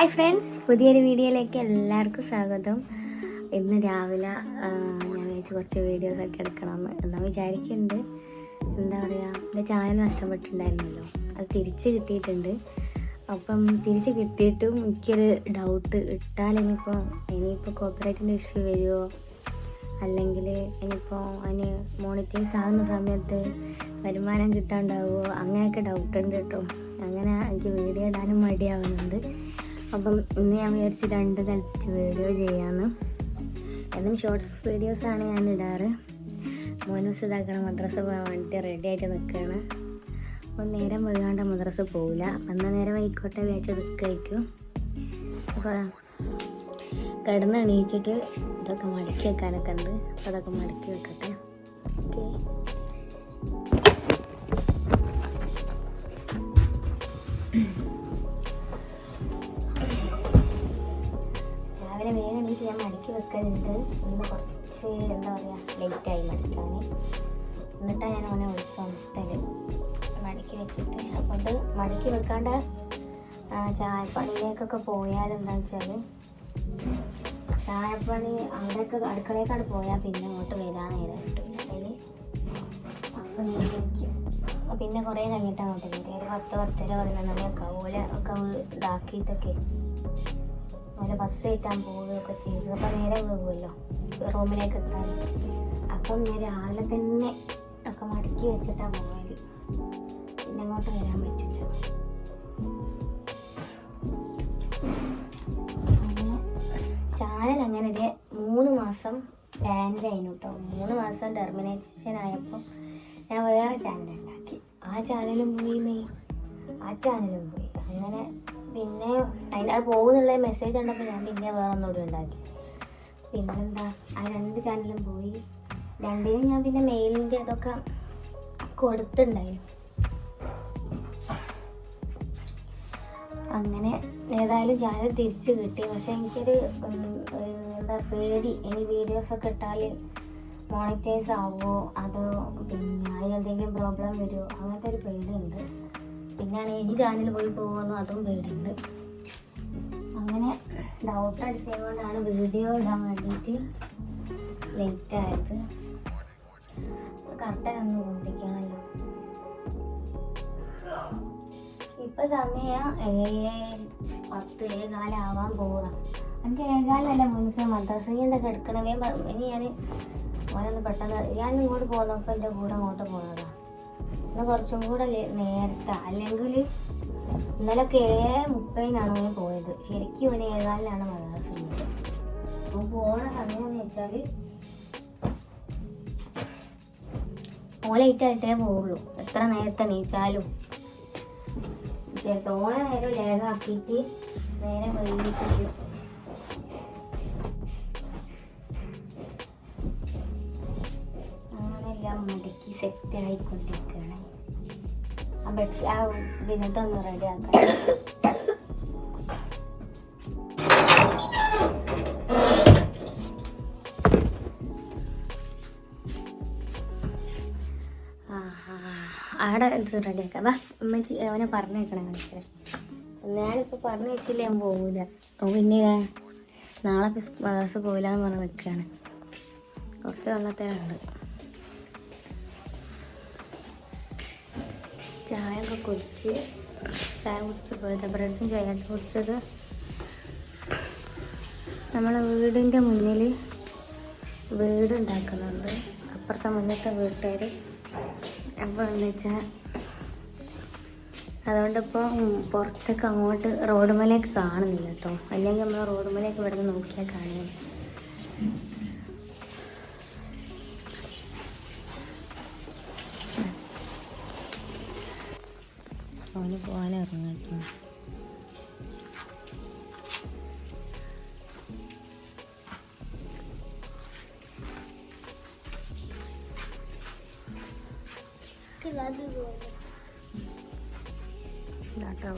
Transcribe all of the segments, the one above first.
Hi friends പുതിയൊരു വീഡിയോയിലേക്ക് എല്ലാവർക്കും സ്വാഗതം. ഇന്ന് രാവിലെ ഞാൻ വിചാരിച്ച് കുറച്ച് വീഡിയോസൊക്കെ എടുക്കണമെന്ന് എന്നാ വിചാരിക്കുന്നുണ്ട്. എന്താ പറയുക എന്റെ ചാനൽ നഷ്ടപ്പെട്ടിട്ടുണ്ടായിരുന്നല്ലോ. അത് തിരിച്ച് കിട്ടിയിട്ടുണ്ട്. അപ്പം തിരിച്ച് കിട്ടിയിട്ടും എനിക്കൊരു ഡൗട്ട് ഇട്ടാൽ ഇനിയിപ്പോൾ ഇനിയിപ്പോൾ കോപ്പറേറ്റിന്റെ ഇഷ്യൂ വരുമോ അല്ലെങ്കിൽ ഇനിയിപ്പോൾ അതിന് മോണിറ്റൈസ് ആകുന്ന സമയത്ത് വരുമാനം കിട്ടാണ്ടാവുമോ അങ്ങനെയൊക്കെ ഡൗട്ട് ഉണ്ട് കേട്ടോ. അങ്ങനെ എനിക്ക് വീഡിയോ ഇടാനും മടിയാവുന്നുണ്ട്. അപ്പം ഇന്ന് ഞാൻ വിചാരിച്ച് രണ്ട് കൽപ്പിച്ച് വീഡിയോ ചെയ്യാമെന്ന് എന്നും ഷോർട്സ് വീഡിയോസാണ് ഞാൻ ഇടാറ്. മോനൂസ് ഇതാക്കണം മദ്രസ പോകാൻ വേണ്ടിയിട്ട് റെഡി ആയിട്ട് നിൽക്കുകയാണ് അപ്പം നേരം വൈകാണ്ട് മദ്രസ പോവില്ല. അപ്പം എന്നാൽ നേരം വൈകോട്ടെ വിചാരിച്ച് നിൽക്കായിരിക്കും അപ്പോൾ കിടന്ന് എണീച്ചിട്ട് ഇതൊക്കെ മടക്കി വെക്കാനൊക്കെ ഉണ്ട്. അപ്പോൾ അതൊക്കെ മടക്കി വെക്കട്ടെ. വെക്കലുണ്ട് ഇന്ന് കുറച്ച് എന്താ പറയുക ലേറ്റായി മടിക്കാൻ എന്നിട്ടാണ് ഞാൻ അവനെ വിളിച്ചുണർത്തൽ മടക്കി വെച്ചിട്ട് അപ്പോൾ അത് മടക്കി വെക്കാണ്ട് ചായപ്പണിയിലേക്കൊക്കെ പോയാൽ എന്താണെന്ന് വെച്ചാൽ ചായപ്പണി അവിടെയൊക്കെ അടുക്കളയൊക്കെ പോയാൽ പിന്നെ ഇങ്ങോട്ട് വരാൻ നേരം കിട്ടില്ല അപ്പം പിന്നെ കുറേ കഴിഞ്ഞിട്ട് അങ്ങോട്ട് വരും ഒരു പത്ത് പത്തര പറഞ്ഞാൽ കൗല ഒക്കെ ഇതാക്കിയിട്ടൊക്കെ ഓല ബസ് കയറ്റാൻ പോവുകയൊക്കെ ചെയ്തു. അപ്പോൾ നേരെ പോകുമല്ലോ റൂമിലേക്ക് എത്താൻ. അപ്പം ഞാൻ രാവിലെ തന്നെ ഒക്കെ മടക്കി വെച്ചിട്ടാണ് പോയത്. പിന്നെ അങ്ങോട്ട് വരാൻ പറ്റില്ല. ചാനൽ അങ്ങനെ ഒരു മൂന്ന് മാസം ബാനിലായിരുന്നു കേട്ടോ മൂന്ന് മാസം ടെർമിനേഷൻ ആയപ്പോൾ ഞാൻ വേറെ ചാനൽ ഉണ്ടാക്കി ആ ചാനലും പോയി മെയ് ആ ചാനലും പോയി. അങ്ങനെ പിന്നെ അതിന്റെ അത് പോകുന്നുള്ള മെസ്സേജ് കണ്ടപ്പോൾ ഞാൻ പിന്നെ വേറെ ഒന്നുകൂടി ഉണ്ടാക്കി. പിന്നെന്താ? ആ രണ്ട് ചാനലും പോയി. രണ്ടിനും ഞാൻ പിന്നെ മെയിലിന്റെ അതൊക്കെ കൊടുത്തിട്ടുണ്ടായിരുന്നു അങ്ങനെ ഏതായാലും ചാനൽ തിരിച്ച് കിട്ടി. പക്ഷെ എനിക്കൊരു എന്താ പേടി. ഇനി വീഡിയോസൊക്കെ ഇട്ടാൽ മോണിറ്റൈസ് ആവുമോ? അതോ പിന്നെ അതിന് എന്തെങ്കിലും പ്രോബ്ലം വരുമോ? അങ്ങനത്തെ ഒരു പേടിയുണ്ട്. പിന്നെയാണ് ഇനി ചാനൽ പോയി പോകുമെന്നും അതും പേടിയുണ്ട്. അങ്ങനെ ഡൗട്ട് അടിച്ചതുകൊണ്ടാണ് വീഡിയോ ഇടാൻ വേണ്ടിയിട്ട് ലേറ്റ് ആയത്. കറക്റ്റ് ഒന്ന് പൊന്തിക്കണമല്ലോ ഇപ്പൊ സമയം ഏഴ് പത്ത് ഏകാലാവാൻ പോവാം. എനിക്ക് ഏകാലല്ല മുൻസ മദ്രസയിൽ എന്തൊക്കെ എടുക്കണമേ ഇനി ഞാൻ ഓനൊന്ന് പെട്ടെന്ന് ഞാൻ ഇങ്ങോട്ട് പോകുന്നപ്പോൾ എന്റെ കൂടെ അങ്ങോട്ട് പോകുന്നതാ ഇന്ന് കുറച്ചും കൂടെ നേരത്തെ അല്ലെങ്കിൽ ഇന്നലൊക്കെ ഏഴ് മുപ്പതിനാണ് ഞാൻ പോയത്. ശരിക്കും ഓന് ഏകാലിലാണ് മദ്രസയിൽ അപ്പോൾ പോണ സമയം എന്ന് വെച്ചാൽ ഓ ലേറ്റ് ആയിട്ടേ പോവുള്ളൂ. എത്ര നേരത്തെ നീച്ചാലും തോന നേരം ലേഖാക്കിയിട്ട് നേരെ വൈകിട്ട് അങ്ങനെല്ലാം മടക്കി സെറ്റ് ആയിക്കൊണ്ടിരിക്കുകയാണ്. ആ ബെഡ്ഷീ ആ വിനത്തൊന്ന് റെഡി ആക്കാൻ ആഹാ. ആടെ ഇത് റെഡിയാക്കാം വാ ഉമ്മച്ചി അവനെ പറഞ്ഞേക്കണം കാണിച്ചത് ഞാനിപ്പോൾ പറഞ്ഞു വെച്ചില്ല ഞാൻ പോകില്ല അപ്പോൾ പിന്നെ നാളെ ബസ് പോകില്ല എന്ന് പറഞ്ഞ് നിൽക്കുകയാണ് കുറച്ച് വെള്ളത്തിലുണ്ട്. ചായ ഒക്കെ കുടിച്ച് ചായ കുടിച്ച് പോയത് ബ്രെഡും ചായ കുടിച്ചത്. നമ്മളെ വീടിന്റെ മുന്നിൽ വീട് ഉണ്ടാക്കുന്നുണ്ട്. അപ്പുറത്തെ മുന്നത്തെ വീട്ടുകാർ അപ്പോൾ എന്താ വെച്ചാൽ അതുകൊണ്ടിപ്പോൾ പുറത്തേക്ക് അങ്ങോട്ട് റോഡ് മേലേക്ക് കാണുന്നില്ല കേട്ടോ. അല്ലെങ്കിൽ നമ്മൾ റോഡ് മേലേക്ക് ഇവിടെ നോക്കിയാൽ കാണും അവന് പോകാൻ ഇറങ്ങട്ടോ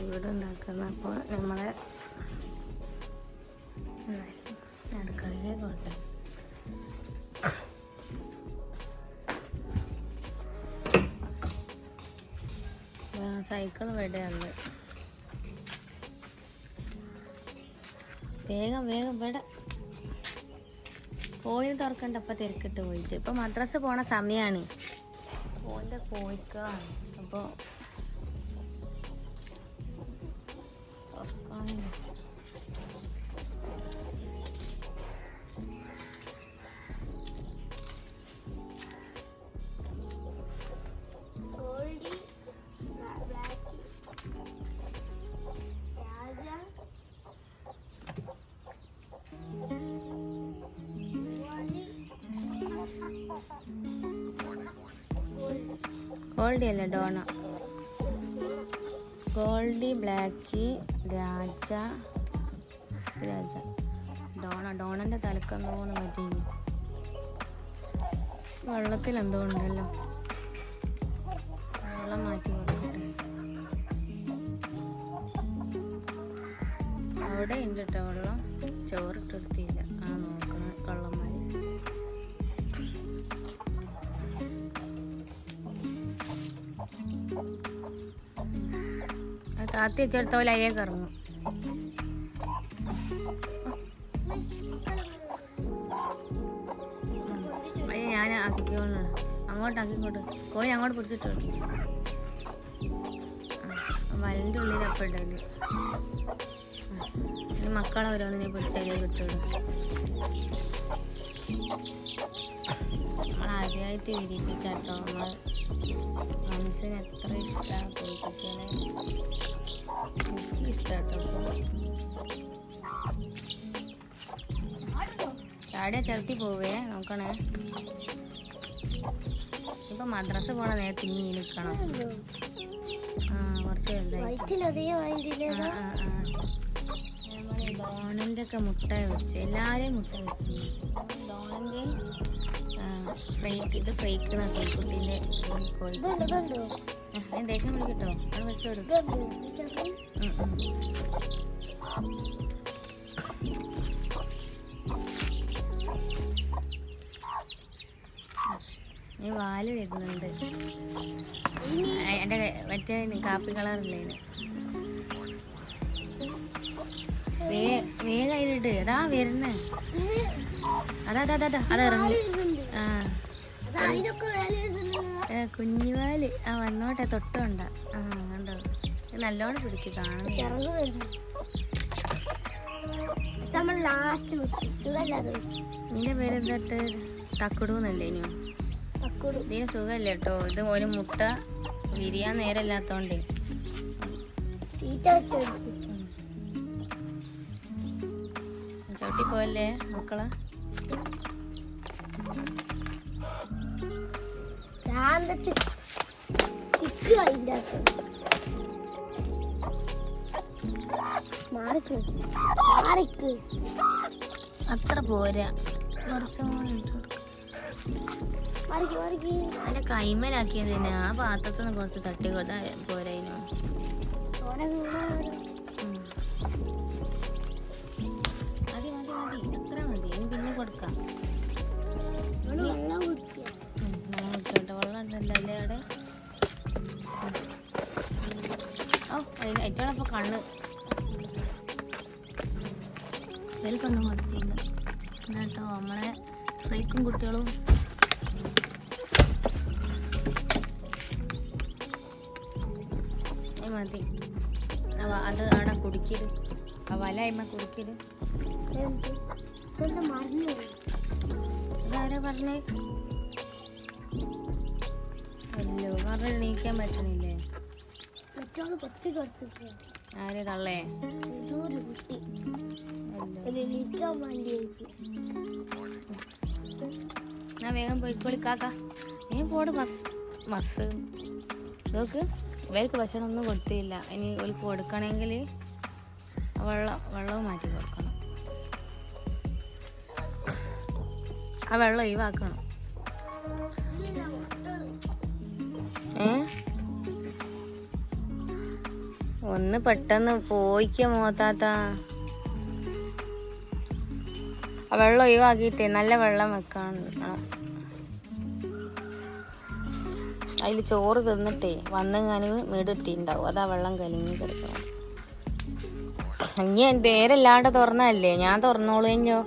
വീട് ഉണ്ടാക്കുന്ന അപ്പോൾ നമ്മളെ കോയിൽ തുറക്കണ്ട ഇപ്പം തിരക്കിട്ട് പോയിട്ട്. ഇപ്പം മദ്രസ് പോണ സമയമാണ് കോയിന്റെ കോഴിക്കളാണ് അപ്പോൾ ഗോൾഡി അല്ല Dona? Goldie Blackie Raja Raja. Dona ഡോണന്റെ തലക്കെന്തോന്ന് പറ്റി വെള്ളത്തിൽ എന്തോ ഉണ്ടല്ലോ. വെള്ളം മാറ്റി കൊടുക്കട്ടെ അവിടെ ഉണ്ട് കേട്ടോ വെള്ളം. ചോറിട്ടെടുത്തില്ല താത്തി വെച്ചെടുത്ത പോലെ അയ്യേ കറങ്ങും. അയ്യ ഞാൻ ആക്കിക്കോളാണ് അങ്ങോട്ട് ആക്കിക്കോട്ട് കോഴി അങ്ങോട്ട് പിടിച്ചിട്ടു വലിന്റെ ഉള്ളിൽ അപ്പം ഉണ്ടായില്ല മക്കളെ ഓരോന്നിനെ പിടിച്ച് അതിലേക്ക് ഇട്ടോളൂ നമ്മൾ ആദ്യമായിട്ട് വിരിപ്പിച്ചാട്ടോ നമ്മൾ മനസ്സിന് എത്ര ഇഷ്ടമാണ് കുളിപ്പിച്ചാലെ എനിക്ക് ചാടിയ ചവിട്ടി പോവേ നോക്കണേ. ഇപ്പൊ മദ്രസ പോണ നേരത്തെ ഇനി നിൽക്കണം ആ കുറച്ച് ഡോണിന്റെ ഒക്കെ മുട്ട വെച്ച് എല്ലാരെയും മുട്ട വെച്ച്. ഡോണിന്റെ ഫ്രൈക്ക് ഇത് കോഴിക്കുട്ടീന്റെ ഞാൻ ദേഷ്യം വിളിക്കട്ടോ അത് വെച്ച് കൊടുക്കും ഇതുണ്ട് ഉം, ഉം. ഈ വാൽ വരുന്നുണ്ട്. എന്റെ മറ്റേ കാപ്പി കളറില്ലേ വേഗം അതിലിട്ട് അതാ വരുന്നേ. അതാ അതാ അതാ, അതാ. ഇറങ്ങി ആ അത് അതിനൊക്കെ വില വരുന്നില്ല ഏ, കുഞ്ഞുവാൽ. ആ വന്നോട്ടെ തൊട്ടുണ്ട. ആ കണ്ടോ? നല്ലോണം പിടിക്കും സുഖല്ലാതെ നിന്റെ പേരെന്തട്ട്? തക്കുടൂന്നല്ലേ ഇനിയോ? ഇതിന് സുഖമല്ല കേട്ടോ ഇത് ഒരു മുട്ട വിരിയാൻ വെച്ചെടുത്തു ചവിട്ടി പോയല്ലേ മക്കളെ? ഭ്രാന്തത്തിൽ ചിക്ക് അതിന്റെ അകത്ത്. മാറിക്ക്. മാറിക്ക്. അത്ര പോരാ. കുറച്ചും കൂടെ ഇട്ട് കൈമലാക്കിയതിന് ആ പാത്രത്തിൽ നിന്ന് കുറച്ച് തട്ടി കൊടുത്താൽ പോരായിരുന്നു. മതി. മതി മതി എത്ര മതി. പിന്നെ കൊടുക്കാം. അല്ലേ അവിടെ? ഓ അതിന് ഏറ്റവും കണ്ണ്. ഇവർക്കൊന്നും കൊടുത്തില്ല എന്നിട്ടോ നമ്മളെ ഫ്രീക്കും കുട്ടികളും. മതി. അത് അവിടെ കുടിക്കരുത് ആ വല ഇതെന്താ മറന്നു ഇതാരാ പറഞ്ഞേ? പറഞ്ഞ എണീക്കാൻ പറ്റണില്ലേ? മറ്റോൾ കൊത്തി കൊടുത്തിട്ട് ആര് തള്ളേ? ഇതൊരു കുട്ടി. എണീക്കാൻ ഞാൻ വേഗം പോയി കാക്ക. ഞാൻ പോട് ബസ് ബസ്. നോക്ക് ഇവർക്ക് ഭക്ഷണം ഒന്നും കൊടുത്തില്ല. ഇനി ഒരു കൊടുക്കണമെങ്കിൽ വെള്ളം വെള്ളവും മാറ്റി കൊടുക്കണം. ആ വെള്ളം ഒഴിവാക്കണം. ഒന്ന് പെട്ടെന്ന് പോയിക്കോ മോത്താത്ത. വെള്ളം ഒഴിവാക്കിയിട്ടേ നല്ല വെള്ളം വെക്കാൻ അതിൽ ചോറ് തിന്നിട്ടേ വന്നെങ്ങാനും വീടിട്ടിണ്ടാവും അതാ വെള്ളം കലങ്ങി കിടക്കണം ഇനി പേരല്ലാണ്ട് തുറന്നല്ലേ ഞാൻ തുറന്നോളൂ കഴിഞ്ഞോ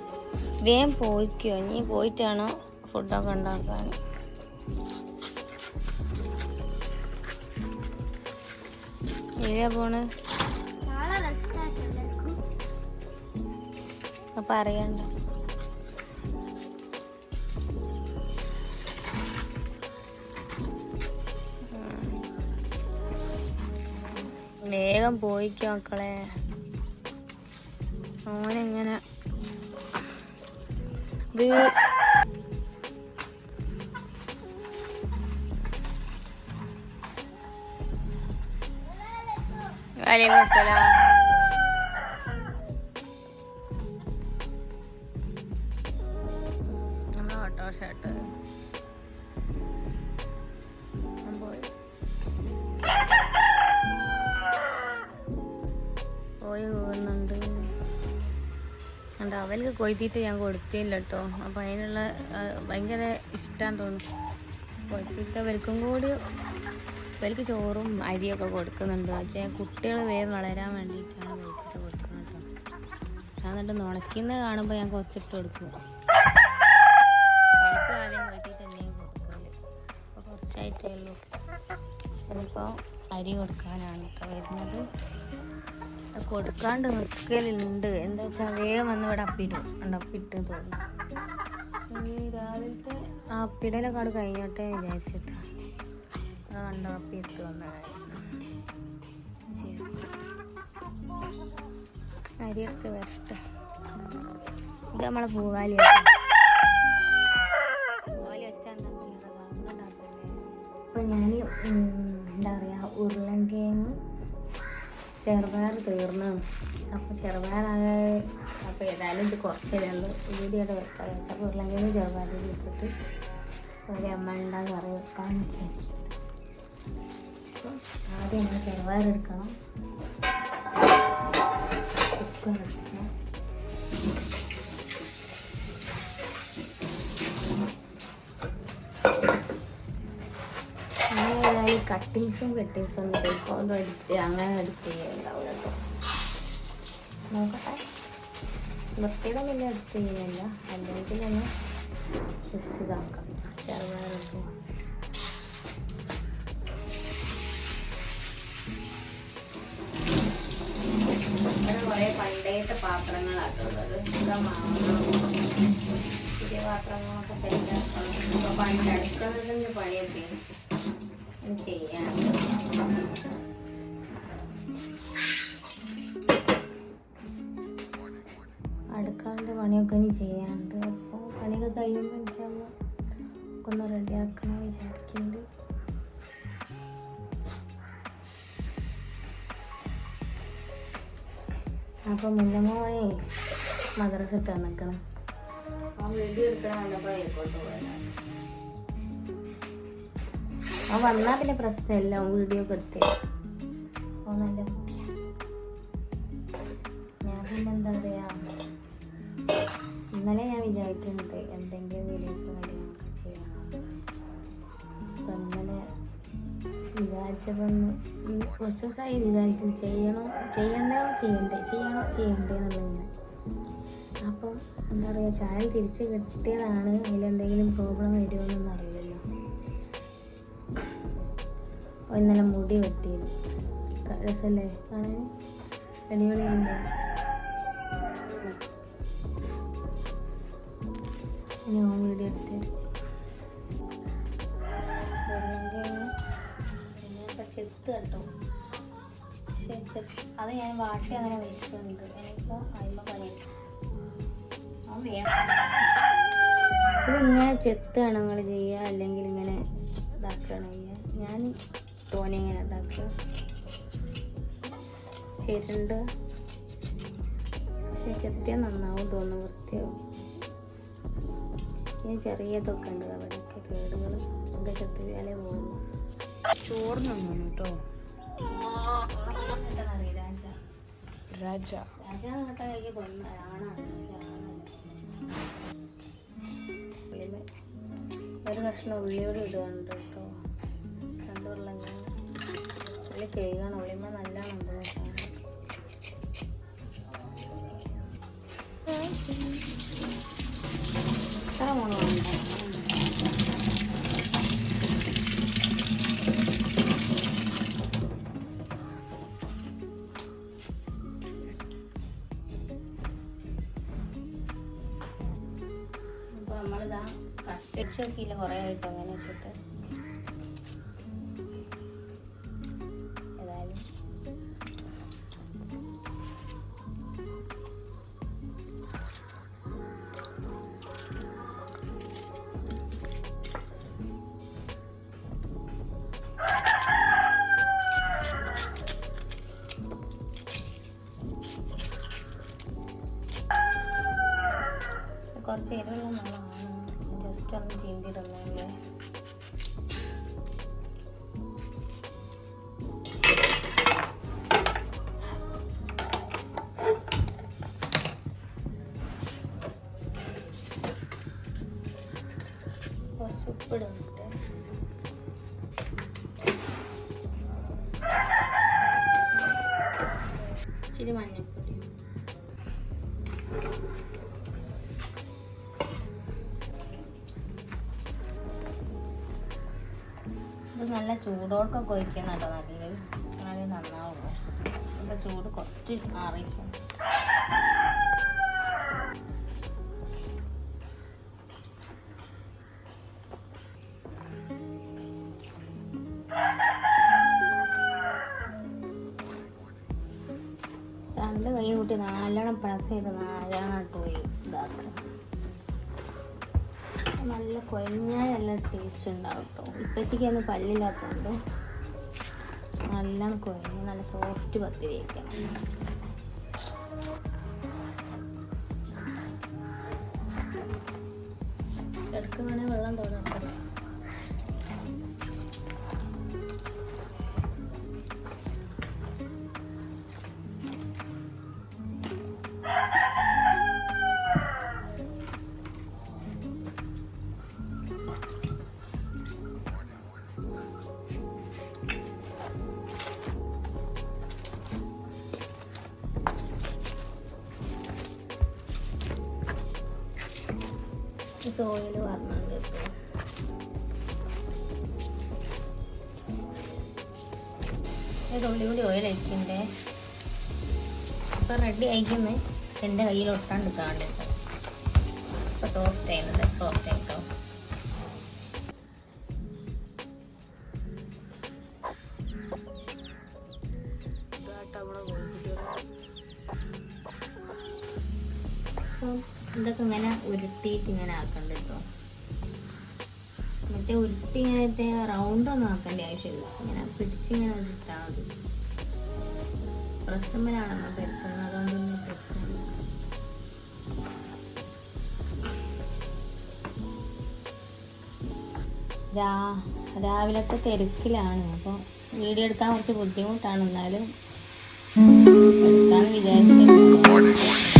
വേഗം പോയിക്കോ. ഇനി പോയിട്ടാണോ ഫുഡൊക്കെ ഉണ്ടാക്കാൻ. എവിടെയാ പോണ്? അപ്പൊ അറിയണ്ട. വേഗം പോയിക്കോ മക്കളെ. ഓനെങ്ങനെ വലൈക്കും അസ്സലാം la... പോയി പോയി അവർക്ക് കൊയ്ത്തിട്ട് ഞാൻ കൊടുത്തില്ല കേട്ടോ അപ്പം അതിനുള്ള ഭയങ്കര ഇഷ്ടം തോന്നുന്നു കൊയ്ത്തിട്ട് അവർക്കും കൂടി ഇവർക്ക് ചോറും അരിയൊക്കെ കൊടുക്കുന്നുണ്ട്. പക്ഷേ കുട്ടികൾ വേഗം വളരാൻ വേണ്ടിയിട്ടാണ് വെളുത്തിട്ട് കൊടുക്കുന്നത് ഞാൻ എന്നിട്ട് നുണയ്ക്കുന്നത് കാണുമ്പോൾ ഞാൻ കുറച്ചിട്ട് കൊടുക്കും. എനിക്ക് അരി കൊടുക്കാനാണ് ഇപ്പോൾ വരുന്നത്. കൊടുക്കാണ്ട് നിൽക്കലുണ്ട് എന്താ വെച്ചാൽ വേഗം വന്ന് ഇവിടെ അപ്പിടും. അപ്പിട്ട് തോന്നുന്നു രാവിലത്തെ അപ്പിടലൊക്കെ അവിടെ കഴിഞ്ഞോട്ടെ വിചാരിച്ചിട്ടാണ് ആ കണ്ടോ? അപ്പിട്ട് വന്ന കാര്യം ശരി. അരിയൊക്കെ വരട്ടെ. ഇത് നമ്മളെ പൂവാലി പൂവാലി വെച്ചാൽ അപ്പോൾ ഞാൻ എന്താ പറയുക ഉരുളൻകിഴങ്ങ് ചെറുപയർ തീർന്നു അപ്പോൾ ചെറുപയറാകെ അപ്പോൾ ഏതായാലും ഇത് കുറച്ചല്ലേ ഉള്ളൂ. വീഡിയോയുടെ വെക്കാൻ അപ്പോൾ ഉരുളൻകിഴങ്ങ് ചെറുപയർ ഇട്ടിട്ട് ഒരു അമ്മണ്ട കറി വെക്കാൻ ആദ്യം നമ്മൾ ചെറുപയറെടുക്കണം കുക്കർ എടുക്കണം കട്ടിങ്സും കട്ടിങ്സും ഒന്നും എടുത്ത് അങ്ങനെ എടുത്ത് നോക്കട്ടെ. വൃത്തിയുടെ വലിയ എടുത്ത് അല്ലെങ്കിൽ തന്നെ ഇതാക്കാം പണ്ടേത്തെ പാത്രങ്ങളാട്ടുള്ളത് പുതിയ പാത്രങ്ങളൊക്കെ പണിയൊക്കെ ചെയ്യാണ്ട് അടുക്കളന്റെ പണിയൊക്കെ ഇനി ചെയ്യാനുണ്ട്. അപ്പോൾ പണിയൊക്കെ കഴിയുമ്പോൾ റെഡിയാക്കണം അപ്പോൾ മോനെ മദ്രസ ഇട്ട് നിൽക്കണം അവൻ വന്നാ പിന്നെ പ്രശ്നമില്ല അവൻ വീഡിയോ ഒക്കെ എടുത്തേ. അവൻ നല്ല കുട്ടിയാണ് ഞാൻ പിന്നെ എന്താ പറയാ ഇന്നലെ ഞാൻ വിചാരിക്കുന്നത് എന്തെങ്കിലും വീഡിയോസ് കാര്യങ്ങളൊക്കെ ചെയ്യണം അപ്പൊ ഇന്നലെ ഉം കുറച്ച് ദിവസമായി വിചാരിക്കുന്നു ചെയ്യണോ ചെയ്യണ്ടോ ചെയ്യണ്ടേ ചെയ്യണോ ചെയ്യണ്ടേ എന്നുള്ളത് അപ്പം എന്താ പറയുക ചാനൽ തിരിച്ച് കിട്ടിയതാണ് അതിലെന്തെങ്കിലും പ്രോബ്ലം വരുമോയെന്നൊന്നും അറിയില്ലല്ലോ. ഇന്നലെ മുടി വെട്ടിയത് രസമല്ലേ കാണാൻ അടിപൊളിയുണ്ട് ഇനി ഓൻ വീഡിയോ എടുത്തരും ചെത്ത് കേട്ടോ പക്ഷേ അത് ഞാൻ വാഷ് അങ്ങനെ വെച്ചിട്ടുണ്ട്. എനിക്കിപ്പോൾ അതിമ പണി. ഇതിങ്ങനെ ചെത്താണ് നിങ്ങൾ ചെയ്യുക അല്ലെങ്കിൽ ഇങ്ങനെ ഇതാക്കുകയാണ് ചെയ്യുക ഞാൻ തോനെ ഇങ്ങനെ ഉണ്ടാക്കുക ശരിയുണ്ട് പക്ഷെ ചെത്തിയാൽ നന്നാവും തോന്നുന്നു വൃത്തിയാവും. ഇനി ചെറിയതൊക്കെ ഉണ്ട് അവിടെയൊക്കെ കേടുകൾ ഒക്കെ ചെത്തിയാലേ പോകുന്നു ചോറിനൊന്നും കേട്ടോ. രാജ. ഒരു കഷ്ണം ഉള്ളിയോട് ഇടുകയുണ്ട് കേട്ടോ. കണ്ടുകൊള്ളങ്ങ ഉള്ളി കേൾക്കണം ഉള്ളിമ നല്ലതാണ് തോന്നുന്നു കട്ടിച്ച് നോക്കിയില്ല കുറേ ആയിട്ട് അങ്ങനെ വെച്ചിട്ട്. കുറച്ച് എരിവുള്ള മുളകാണ് ജസ്റ്റ് ഒന്ന് ചീന്തിടുന്നല്ലേ കുറച്ച് ഉപ്പിടുന്നുണ്ട് നല്ല ചൂടോടൊക്കെ ഒഴിക്കുന്ന കേട്ടോ നല്ല എന്നാലേ നന്നാവുള്ളൂ. ഇപ്പം ചൂട് കുറച്ച് മാറിയിരിക്കും രണ്ട് കൈ കൂട്ടി നല്ലോണം പ്രസ് ചെയ്ത് നല്ലോണം പോയി ഇതാക്കുക നല്ല കൊഞ്ഞാൽ നല്ല ടേസ്റ്റ് ഉണ്ടാവും കേട്ടോ ഇപ്പോഴത്തേക്കൊന്നും പല്ലില്ലാത്തതുകൊണ്ട് നല്ലോണം കുഴഞ്ഞ് നല്ല സോഫ്റ്റ് പത്തിരി വയ്ക്കണം ഇടയ്ക്ക് വേണേൽ വെള്ളം തോന്നട്ടെ ഉള്ളി കൂടി ഓയിൽ അയക്കണ്ടേ ഇപ്പം റെഡി അയക്കുന്നത് എന്റെ കയ്യിൽ ഒട്ടാണ്ട് കാണിട്ട് ഇപ്പം സോഫ്റ്റ് ആയിരുന്നു സോഫ്റ്റ് ആയിട്ടോ. ഇതൊക്കെ ഇങ്ങനെ ഉരുട്ടിയിട്ട് ഇങ്ങനെ ആക്കണ്ട മറ്റേ ഉരുട്ടി ഇങ്ങനത്തെ റൗണ്ട് ഒന്നും ആക്കേണ്ട ആവശ്യമില്ല. ഇങ്ങനെ പിടിച്ചിങ്ങനെ ഉരുട്ടാൽ മതി. പ്രശ്നമല്ലാണെന്നോ പരത്തുന്നത് അതുകൊണ്ടൊന്നും പ്രശ്നമില്ല. രാ രാവിലത്തെ തിരക്കിലാണ്. അപ്പോൾ വീഡിയോ എടുക്കാൻ കുറച്ച് ബുദ്ധിമുട്ടാണ്. എന്നാലും എടുക്കാമെന്ന് വിചാരിച്ചിട്ടുണ്ട്